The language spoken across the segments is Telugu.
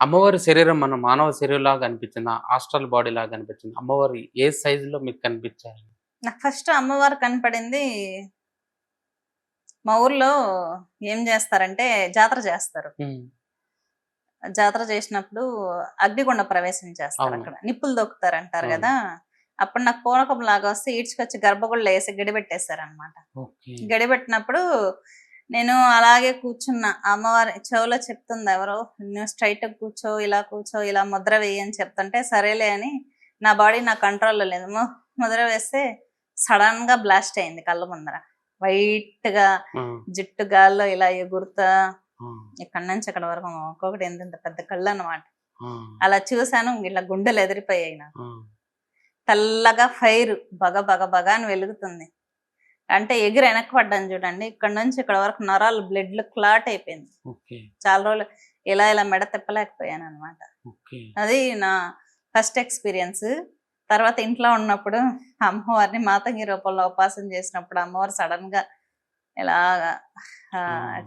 అమ్మవారి శరీరం మన మానవ శరీరం లాగా అనిపించింది? హాస్టల్ బాడీ లాగా అనిపించింది? అమ్మవారి ఏ సైజ్లో మీకు కనిపించారు? నాకు ఫస్ట్ అమ్మవారు కనపడింది. మా ఊర్లో ఏం చేస్తారంటే జాతర చేస్తారు. జాతర చేసినప్పుడు అగ్నిగుండ ప్రవేశం చేస్తారు. అక్కడ. నిప్పులు దొక్కుతారు అంటారు. కదా? అప్పుడు నాకు పూనకం లాగా వస్తే ఈడ్చుకొచ్చి గర్భగుళ్ళు వేసి గడిపెట్టేశారు అనమాట గడిపెట్టినప్పుడు నేను అలాగే కూర్చున్నా. అమ్మవారి చెవులో చెప్తుంది ఎవరో నువ్వు స్ట్రైట్ కూర్చో ఇలా కూర్చో ఇలా ముద్ర వేయి అని చెప్తుంటే సరేలే అని నా బాడీ నా కంట్రోల్లో లేదు. ముద్ర వేస్తే సడన్గా బ్లాస్ట్ అయింది కళ్ళ ముందర. వైట్గా జుట్టు గాల్లో ఇలా ఎగురుతా. ఇక్కడ నుంచి ఇక్కడ వరకు ఒక్కొక్కటి ఎంత పెద్ద కళ్ళు అన్నమాట. ఆ, అలా చూసాను ఇలా గుండెలు ఎదిరిపోయాయి నాకు. తెల్లగా ఫైర్ బగ బగ బగ అని వెలుగుతుంది. అంటే ఎగిరి వెనక్కి పడ్డాను చూడండి. ఇక్కడ నుంచి ఇక్కడ వరకు నరాలు బ్లడ్ క్లాట్ అయిపోయింది. చాలా రోజులు ఇలా ఇలా మెడ తిప్పలేకపోయాను అనమాట అది నా ఫస్ట్ ఎక్స్పీరియన్స్ తర్వాత ఇంట్లో ఉన్నప్పుడు అమ్మవారిని మాతంగి రూపంలో ఉపాసన చేసినప్పుడు అమ్మవారు సడన్గా ఇలా ఆ.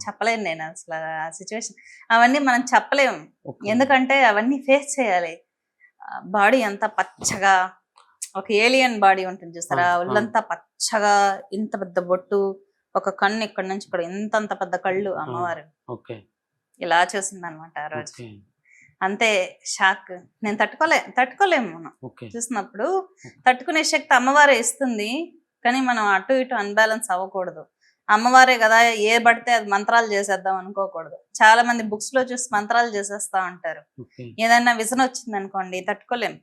చెప్పలేను నేను అసలు ఆ సిచ్యువేషన్ అవన్నీ మనం చెప్పలేము. ఎందుకంటే అవన్నీ ఫేస్ చేయాలి. బాడీ అంతా పచ్చగా ఒక ఏలియన్ బాడీ ఉంటుంది చూస్తారా. ఒళ్ళంతా పచ్చగా ఇంత పెద్ద బొట్టు ఒక కన్ను ఇక్కడ నుంచి ఇక్కడ ఇంతంత పెద్ద కళ్ళు అమ్మవారు. ఇలా చూసింది అనమాట ఆ రోజు. అంతే షాక్. నేను తట్టుకోలే తట్టుకోలేము మనం. చూసినప్పుడు తట్టుకునే శక్తి అమ్మవారే ఇస్తుంది కానీ మనం అటు ఇటు అన్బ్యాలెన్స్ అవ్వకూడదు. అమ్మవారే కదా ఏ పడితే అది మంత్రాలు చేసేద్దాం అనుకోకూడదు. చాలా మంది బుక్స్లో చూసి మంత్రాలు చేసేస్తా ఉంటారు. ఏదైనా విజన్ వచ్చింది అనుకోండి తట్టుకోలేం.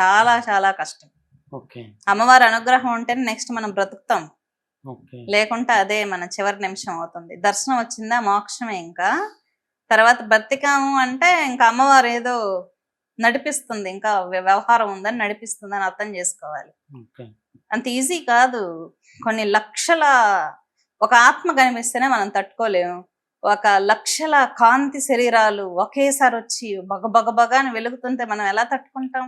చాలా చాలా కష్టం. అమ్మవారి అనుగ్రహం ఉంటేనే నెక్స్ట్ మనం బ్రతుకుతాం. లేకుంటే అదే మన చివరి నిమిషం అవుతుంది. దర్శనం వచ్చిందా? మోక్షమే ఇంకా. తర్వాత బ్రతికాము అంటే ఇంకా అమ్మవారు ఏదో నడిపిస్తుంది. ఇంకా వ్య- వ్యవహారం ఉందని నడిపిస్తుంది అని అర్థం చేసుకోవాలి. అంత ఈజీ కాదు. కొన్ని లక్షల ఒక ఆత్మ కనిపిస్తేనే మనం తట్టుకోలేము. ఒక లక్షల కాంతి శరీరాలు ఒకేసారి వచ్చి బగ బగ బగ అని వెలుగుతుంటే మనం ఎలా తట్టుకుంటాం?